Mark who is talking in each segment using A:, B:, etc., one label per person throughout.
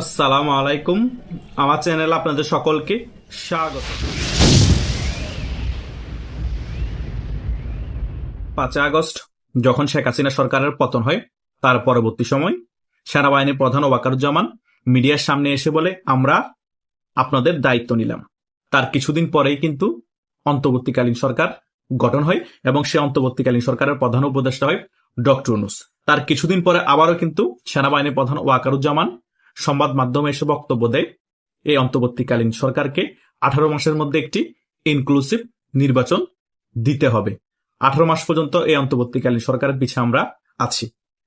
A: আসসালামু আলাইকুম। আমার চ্যানেল আপনাদের সকলকে স্বাগত। পাঁচই আগস্ট, যখন শেখ হাসিনা সরকারের পতন হয়, তার পরবর্তী সময় সেনাবাহিনীর প্রধান ওয়াকারুজ্জামান মিডিয়ার সামনে এসে বলে, আমরা আপনাদের দায়িত্ব নিলাম। তার কিছুদিন পরেই কিন্তু অন্তর্বর্তীকালীন সরকার গঠন হয় এবং সে অন্তর্বর্তীকালীন সরকারের প্রধান উপদেষ্টা হয় ডক্টর ইউনুস। তার কিছুদিন পরে আবারও কিন্তু সেনাবাহিনীর প্রধান ওয়াকারুজ্জামান সংবাদ মাধ্যমে এসে বক্তব্য দেয়। এই অন্তর্বর্তীকালীন সরকারকে আঠারো মাসের মধ্যে একটি ইনক্লুসিভ নির্বাচন দিতে হবে। আঠারো মাস পর্যন্ত এই অন্তর্বর্তীকালীন সরকারের পিছিয়ে আমরা আছি।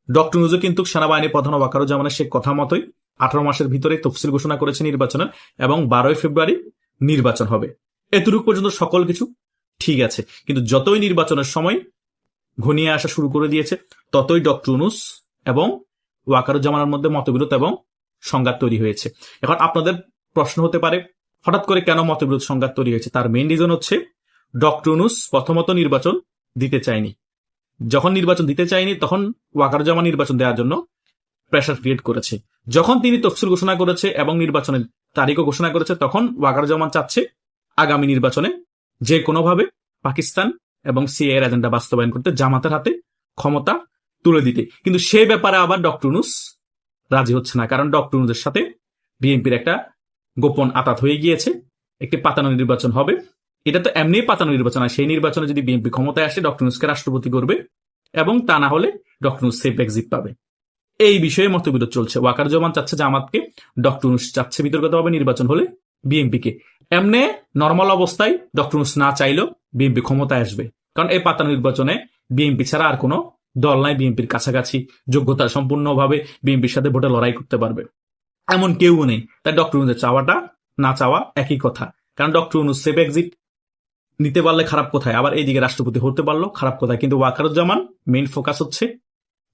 A: ডক্টর নুজু কিন্তু সেনাবাহিনী প্রধান ওয়াকারুজ্জামানের সে কথা মতোই আঠারো মাসের ভিতরে তফসিল ঘোষণা করেছে নির্বাচনের এবং বারোই ফেব্রুয়ারি নির্বাচন হবে। এতটুকু পর্যন্ত সকল কিছু ঠিক আছে। কিন্তু যতই নির্বাচনের সময় ঘনিয়ে আসা শুরু করে দিয়েছে, ততই ডক্টর ইউনুস এবং ওয়াকারুজ্জামানের মধ্যে মতবিরোধ এবং সংঘাত তৈরি হয়েছে। এখন আপনাদের প্রশ্ন হতে পারে, হঠাৎ করে কেন মতবিরোধ সংঘাত তৈরি হয়েছে? তার মেইন রিজন হচ্ছে, ডক্টর ইউনুস প্রথমত নির্বাচন দিতে চায়নি। যখন নির্বাচন দিতে চায়নি, তখন ওয়াকারুজ্জামান নির্বাচন দেওয়ার জন্য প্রেশার ক্রিয়েট করেছে। যখন তিনি তফসিল ঘোষণা করেছে এবং নির্বাচনের তারিখও ঘোষণা করেছে, তখন ওয়াকারুজ্জামান চাচ্ছে আগামী নির্বাচনে যে কোনোভাবে পাকিস্তান এবং সিএ এর এজেন্ডা বাস্তবায়ন করতে জামাতের হাতে ক্ষমতা তুলে দিতে। কিন্তু সে ব্যাপারে আবার ডক্টর রাজি হচ্ছে না, কারণ ডক্টর ইউনুসের সাথে বিএনপির একটা গোপন আতাত হয়ে গিয়েছে, একটি পাতানো নির্বাচন হবে। এটা তো এমনি পাতানো নির্বাচন সেই নির্বাচনে যদি বিএনপি ক্ষমতায় আসে ডক্টর ইউনুসকে রাষ্ট্রপতি করবে এবং তা না হলে ডক্টর ইউনুস সেফ এক্সিট পাবে। এই বিষয়ে মতবিরোধ চলছে। ওয়াকার জমান চাচ্ছে জামাতকে ডক্টর ইউনুস চাচ্ছে বিতর্কতভাবে নির্বাচন হলে বিএনপিকে এমনি নর্মাল অবস্থায় ডক্টর ইউনুস না চাইলেও বিএনপি ক্ষমতায় আসবে। কারণ এই পাতানো নির্বাচনে বিএনপি ছাড়া আর কোনো দল নাই, বিএনপির কাছাকাছি, যোগ্যতা সম্পূর্ণভাবে বিএনপির সাথে ভোটে লড়াই করতে পারবে। এমন কেউ নেই। তাই ডক্টর ইউনুসের চাওয়াটা, না চাওয়া একই কথা। কারণ ডক্টর ইউনুস সেফ এক্সিট নিতে পারলে খারাপ কোথায়? আবার এইদিকে রাষ্ট্রপতি হতে পারল, খারাপ কোথায়? কিন্তু ওয়াকারুজ্জামান মেইন ফোকাস হচ্ছে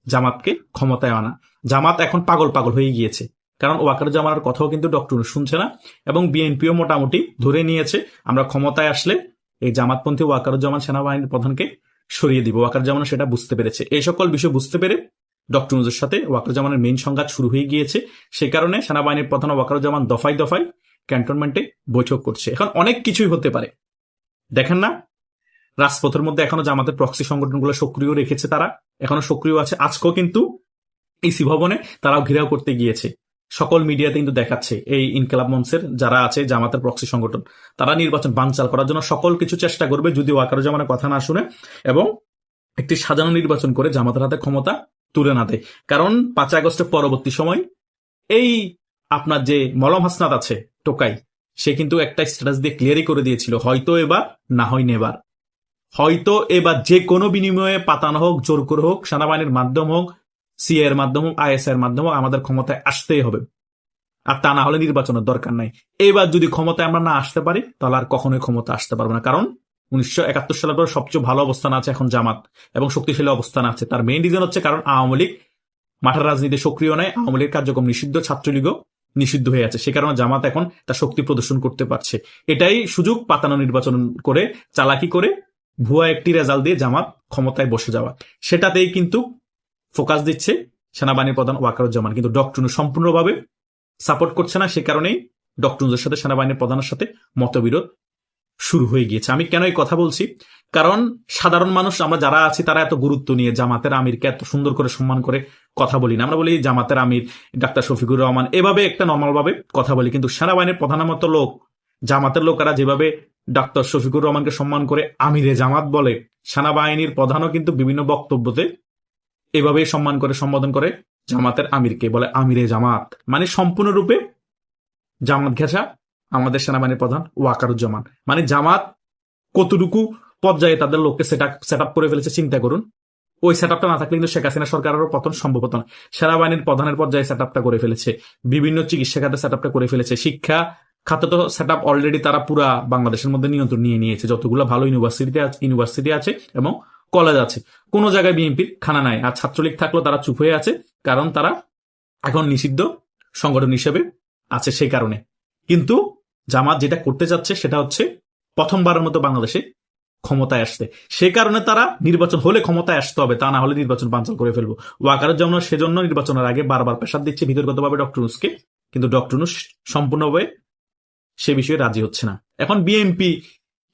A: জামাতকে ক্ষমতায় আনা। জামাত এখন পাগল পাগল হয়ে গিয়েছে। কারণ ওয়াকারুজ্জামানের কথাও কিন্তু ডক্টর শুনছে না এবং বিএনপিও মোটামুটি ধরে নিয়েছে, আমরা ক্ষমতায় আসলে এই জামাতপন্থী ওয়াকারুজ্জামান সেনাবাহিনীর প্রধানকে সরিয়ে দিব। ওয়াকারুজ্জামান সেটা বুঝতে পেরেছে। এই সকল বিষয় বুঝতে পেরে ডক্টর নুজের সাথে ওয়াকার জামানের মেইন সংঘাত শুরু হয়ে গিয়েছে। সে কারণে সেনাবাহিনীর প্রধান ওয়াকার জামান দফায় দফায় ক্যান্টনমেন্টে বৈঠক করছে। এখন অনেক কিছুই হতে পারে। দেখেন না, রাজপথের মধ্যে এখনও জামাতের প্রক্সি সংগঠনগুলো সক্রিয় রেখেছে তারা। এখনও সক্রিয় আছে। আজকেও কিন্তু ইসি ভবনে তারাও ঘেরাও করতে গিয়েছে। সকল মিডিয়াতে কিন্তু দেখাচ্ছে এই ইনকেলাব মঞ্চের যারা আছে, জামাতের প্রক্সি সংগঠন, তারা নির্বাচন বানচাল করার জন্য সকল কিছু চেষ্টা করবে যদি ওয়াকারুজ্জামানের কথা না শুনে, এবং একটি সাজানো নির্বাচন করে জামাতের হাতে ক্ষমতা তুলে না দেয়। কারণ পাঁচ আগস্টের পরবর্তী সময় এই আপনার যে মলম হাসনাত আছে টোকাই, সে কিন্তু একটা স্ট্যাটাস দিয়ে ক্লিয়ারই করে দিয়েছিল, হয়তো এবার, না হয় নেবার। হয়তো এবার যে কোনো বিনিময়ে পাতানো হোক, জোর করে হোক, সেনাবাহিনীর মাধ্যম হোক সিএ এর মাধ্যম হোক আইএস এর মাধ্যম আমাদের ক্ষমতায় আসতেই হবে। আর তা না হলে নির্বাচনের দরকার নাই। এবার যদি ক্ষমতায় আমরা না আসতে পারি, তাহলে আর কখনোই ক্ষমতা আসতে পারব না। কারণ উনিশশো একাত্তর সালের পর সবচেয়ে ভালো অবস্থান আছে এখন জামাত এবং শক্তিশালী অবস্থান আছে। তার মেইন রিজন হচ্ছে কারণ আওয়ামী লীগ মাঠের রাজনীতি সক্রিয় নয়, আওয়ামী লীগের কার্যক্রম নিষিদ্ধ, ছাত্রলীগও নিষিদ্ধ হয়ে আছে। সে কারণে জামাত এখন তার শক্তি প্রদর্শন করতে পারছে। এটাই সুযোগ পাতানো নির্বাচন করে, চালাকি করে ভুয়া একটি রেজাল্ট দিয়ে জামাত ক্ষমতায় বসে যাওয়া। সেটাতেই কিন্তু ফোকাস দিচ্ছে সেনাবাহিনীর প্রধান ওয়াকারুজ্জামান। কিন্তু ডক্টর সম্পূর্ণভাবে সাপোর্ট করছে না, সে কারণেই ডক্টর সাথে সেনাবাহিনীর প্রধানের সাথে মতবিরোধ শুরু হয়ে গিয়েছে। আমি কেন এই কথা বলছি? কারণ সাধারণ মানুষ, আমরা যারা আছি, তারা এত গুরুত্ব নিয়ে জামাতের আমিরকে এত সুন্দর করে সম্মান করে কথা বলি না। আমরা বলি, জামাতের আমির, ডাক্তার শফিকুর রহমান, এভাবে একটা নর্মালভাবে কথা বলি। কিন্তু সেনাবাহিনীর প্রধানের মতো লোক, জামাতের লোকেরা যেভাবে ডাক্তার শফিকুর রহমানকে সম্মান করে আমিরে জামাত বলে, সেনাবাহিনীর প্রধানও কিন্তু বিভিন্ন বক্তব্যতে এভাবেই সম্মান করে সম্বোধন করে জামাতের আমিরকে। বলে আমিরে জামাত। মানে সম্পূর্ণরূপে জামাত ঘেঁষা আমাদের সেনাবাহিনীর প্রধান ওয়াকারুজ্জামান। মানে জামাত কতটুকু পর্যায়ে তাদের লোককে সেট আপ করে ফেলেছে চিন্তা করুন। ওই সেট না থাকলে কিন্তু শেখ হাসিনা সরকারেরও পতন সম্ভব হতো না। সেনাবাহিনীর প্রধানের পর্যায়ে সেট করে ফেলেছে। বিভিন্ন চিকিৎসা খাতে সেট করে ফেলেছে। শিক্ষা খাতে তো সেট আপ অলরেডি তারা পুরা বাংলাদেশের মধ্যে নিয়ন্ত্রণ নিয়ে নিয়েছে। যতগুলো ভালো ইউনিভার্সিটি ইউনিভার্সিটি আছে এবং কলেজ আছে। কোন জায়গায় বিএনপির খানা নাই। আর ছাত্রলীগ থাকলেও তারা চুপ হয়ে আছে, কারণ তারা এখন নিষিদ্ধ সংগঠন হিসেবে আছে সেই কারণে। কিন্তু জামাত যেটা করতে যাচ্ছে সেটা হচ্ছে প্রথমবারের মতো বাংলাদেশে ক্ষমতায় আসতে। সে কারণে তারা নির্বাচন হলে ক্ষমতায় আসতে হবে, তা না হলে নির্বাচন বাঞ্চাল করে ফেলব। ওয়াকারের জন্য সেজন্য নির্বাচনের আগে বারবার পেশাব দিচ্ছে বিতর্কতভাবে ডক্টর উসকে কিন্তু ডক্টর ইউনূস সম্পূর্ণভাবে সে বিষয়ে রাজি হচ্ছে না। এখন বিএনপি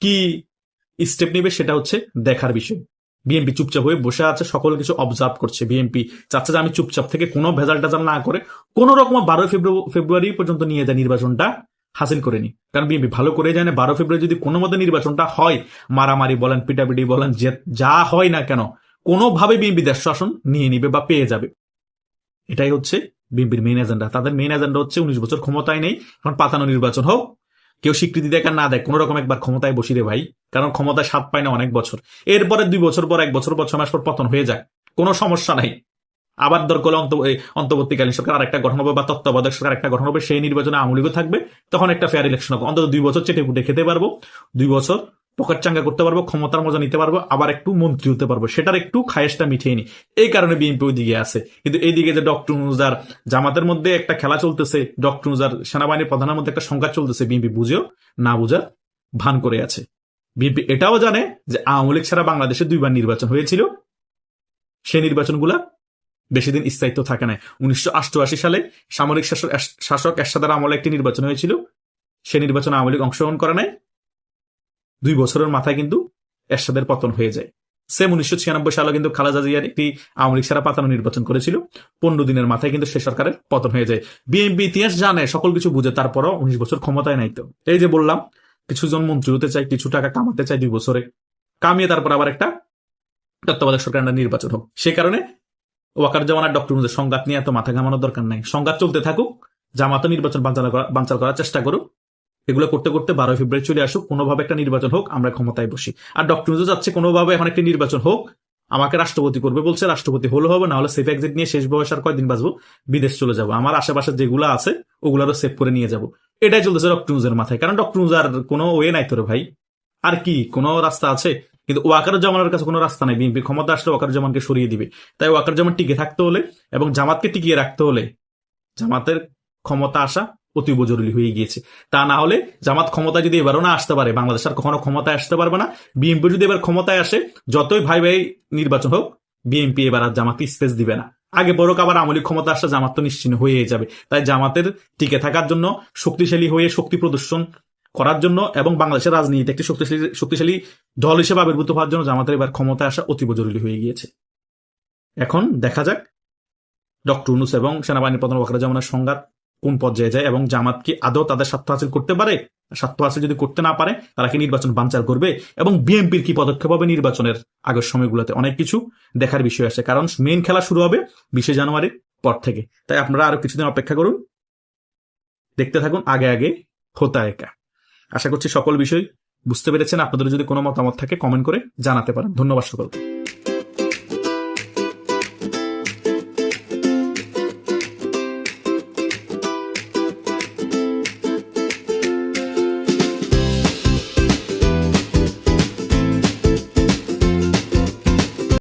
A: কি স্টেপ নেবে সেটা হচ্ছে দেখার বিষয়। বিএনপি চুপচাপ হয়ে বসে আছে, সকল কিছু অবজার্ভ করছে বিএনপি চাচ্ছে যে আমি চুপচাপ থেকে কোনো ভেজাল টেজাল না করে, কোন রকম বারোই ফেব্রুয়ারি পর্যন্ত নিয়ে যায় নির্বাচনটা, হাসিল করে নি। কারণ বিএনপি ভালো করে জানে বারো ফেব্রুয়ারি যদি কোনো মতে নির্বাচনটা হয়, মারামারি বলেন, পিটাপিটি বলেন, যে যা হয় না কেন কোনোভাবে বিএনপি দেশ শাসন নিয়ে নিবে বা পেয়ে যাবে। এটাই হচ্ছে বিএনপির মেইন এজেন্ডা তাদের মেইন এজেন্ডা হচ্ছে উনিশ বছর ক্ষমতায় নেই, এখন পাতানো নির্বাচন হোক কেউ স্বীকৃতি দেখ না দেয়, কোনোরকম একবার ক্ষমতায় বসি রে ভাই। কারণ ক্ষমতায় স্বাদ পায় না অনেক বছর। এরপরে দুই বছর পর, এক বছর পর মাস পর পতন হয়ে যায় কোনো সমস্যা নাই। আবার অন্ত- অন্তর্বর্তীকালীন সরকার আরেকটা গঠন হবে বা তত্ত্বাবধায়ক সরকার একটা গঠন হবে, সেই নির্বাচনে আমলিগও থাকবে। তখন একটা ফেয়ার ইলেকশন হবে। অন্তত দুই বছর চেটে ফুটে খেতে পারব। দুই বছর পকেট চাঙ্গা করতে পারব, ক্ষমতার মজা নিতে পারব, আবার একটু মন্ত্রী হতে পারব। সেটার একটু খায়েসটা মিঠিয়ে নি। এই কারণে বিএনপি ওই দিকে আছে। কিন্তু এইদিকে যে ডক্টর নুজার জামাতের মধ্যে একটা খেলা চলতেছে ডক্টর নুজার সেনাবাহিনীর প্রধানের মধ্যে একটা সংঘাত চলতেছে বিএনপি বুঝেও, না বুঝার ভান করে আছে। বিএনপি এটাও জানে যে আওয়ামী লীগ ছাড়া বাংলাদেশে দুইবার নির্বাচন হয়েছিল। সেই নির্বাচনগুলা বেশি দিন স্থায়িত্ব থাকে না উনিশশো অষ্টআশি সালে সামরিক শাসক শাসক এরশাদের আমলে একটি নির্বাচন হয়েছিল। সে নির্বাচনে আওয়ামী লীগ অংশগ্রহণ করে নাই। দুই বছরের মাথায় কিন্তু এরশাদের পতন হয়ে যায়। সেম উনিশশো ছিয়ানব্বই সালে কিন্তু খালেদা জিয়ার একটি আওয়ামী লীগ ছাড়া পাতানো নির্বাচন করেছিল। পনেরো দিনের মাথায় কিন্তু সে সরকারের পতন হয়ে যায়। বিএনপি ইতিহাস জানে, সকল কিছু বুঝে, তারপরও উনিশ বছর ক্ষমতায় নাই তো। এই যে বললাম, কিছুজন মন্ত্রী হতে চায়, কিছু টাকা কামাতে চায় দুই বছরে। কামিয়ে তারপর আবার একটা তত্ত্বাবধায়ক সরকারের নির্বাচন হোক। সে কারণে ওয়াকার জামানার ডক্টর সংঘাত নিয়ে এত মাথা ঘামানোর দরকার নাই। সংঘাত চলতে থাকুক জামাত নির্বাচন বানচাল করার চেষ্টা করুক। এগুলো করতে করতে বারোই ফেব্রুয়ারি চলে আসুক, কোনোভাবে একটা নির্বাচন হোক, আমরা ক্ষমতায় বসি। আর ডক্টর মুজো যাচ্ছে কোনোভাবে এখন একটি নির্বাচন হোক, আমাকে রাষ্ট্রপতি করবে বলছে, রাষ্ট্রপতি হলে হবে না হলে সেফ এক্সিট নিয়ে শেষ বয়স আর কয়দিন বাঁচবো? বিদেশ চলে যাব। আমার আশেপাশে যেগুলো আছে, ওগুলারও সেভ করে নিয়ে যাব। এটাই চলতেছে ডক্টর মুজের মাথায়। কারণ ডক্টর মুজার কোনো ওয়ে নাই তোরে ভাই। আর কি? কোনো রাস্তা আছে? কিন্তু ওয়াকার জামানের কাছে কোনো রাস্তা নাই। বিএনপি ক্ষমতা আসলে ওয়াকার জামানকে সরিয়ে দিবে। তাই ওয়াকার জামান টিকে থাকতে হলে এবং জামাতকে টিকিয়ে রাখতে হলে জামাতের ক্ষমতা আসা অতীব জরুরি হয়ে গিয়েছে। তা না হলে জামাত ক্ষমতায় যদি এবারও না আসতে পারে, বাংলাদেশ আর কখনো ক্ষমতায় আসতে পারবে না। বিএনপি যদি এবার ক্ষমতায় আসে, যতই ভাই ভাই নির্বাচন হোক, বিএনপি এবার আর জামাতকে স্পেস দিবে না। আগে বড় আবার আমলি ক্ষমতা আসলে জামাত তো নিশ্চিন্ন হয়ে যাবে। তাই জামাতের টিকে থাকার জন্য, শক্তিশালী হয়ে শক্তি প্রদর্শন করার জন্য এবং বাংলাদেশের রাজনীতিতে একটি শক্তিশালী শক্তিশালী দল হিসেবে আবির্ভূত হওয়ার জন্য জামাতের এবার ক্ষমতায় আসা অতীব জরুরি হয়ে গিয়েছে। এখন দেখা যাক, ডক্টর উনুস এবং সেনাবাহিনী প্রধান ওয়াকার জামানের সংঘাত কোন পর্যায়ে যায় এবং জামাত কি আদৌ তাদের স্বার্থ হাসিল করতে পারে? স্বার্থ হাসিল যদি করতে না পারে, তারা কি নির্বাচন বাঞ্চার করবে? এবং বিএনপির কি পদক্ষেপ হবে নির্বাচনের আগের সময়গুলোতে? অনেক কিছু দেখার বিষয় আছে, কারণ মেইন খেলা শুরু হবে বিশে জানুয়ারির পর থেকে। তাই আপনারা আরও কিছুদিন অপেক্ষা করুন। দেখতে থাকুন আগে আগে হোতা একা। আশা করছি সকল বিষয় বুঝতে পেরেছেন। আপনাদের যদি কোনো মতামত থাকে কমেন্ট করে জানাতে পারেন। ধন্যবাদ সকলকে।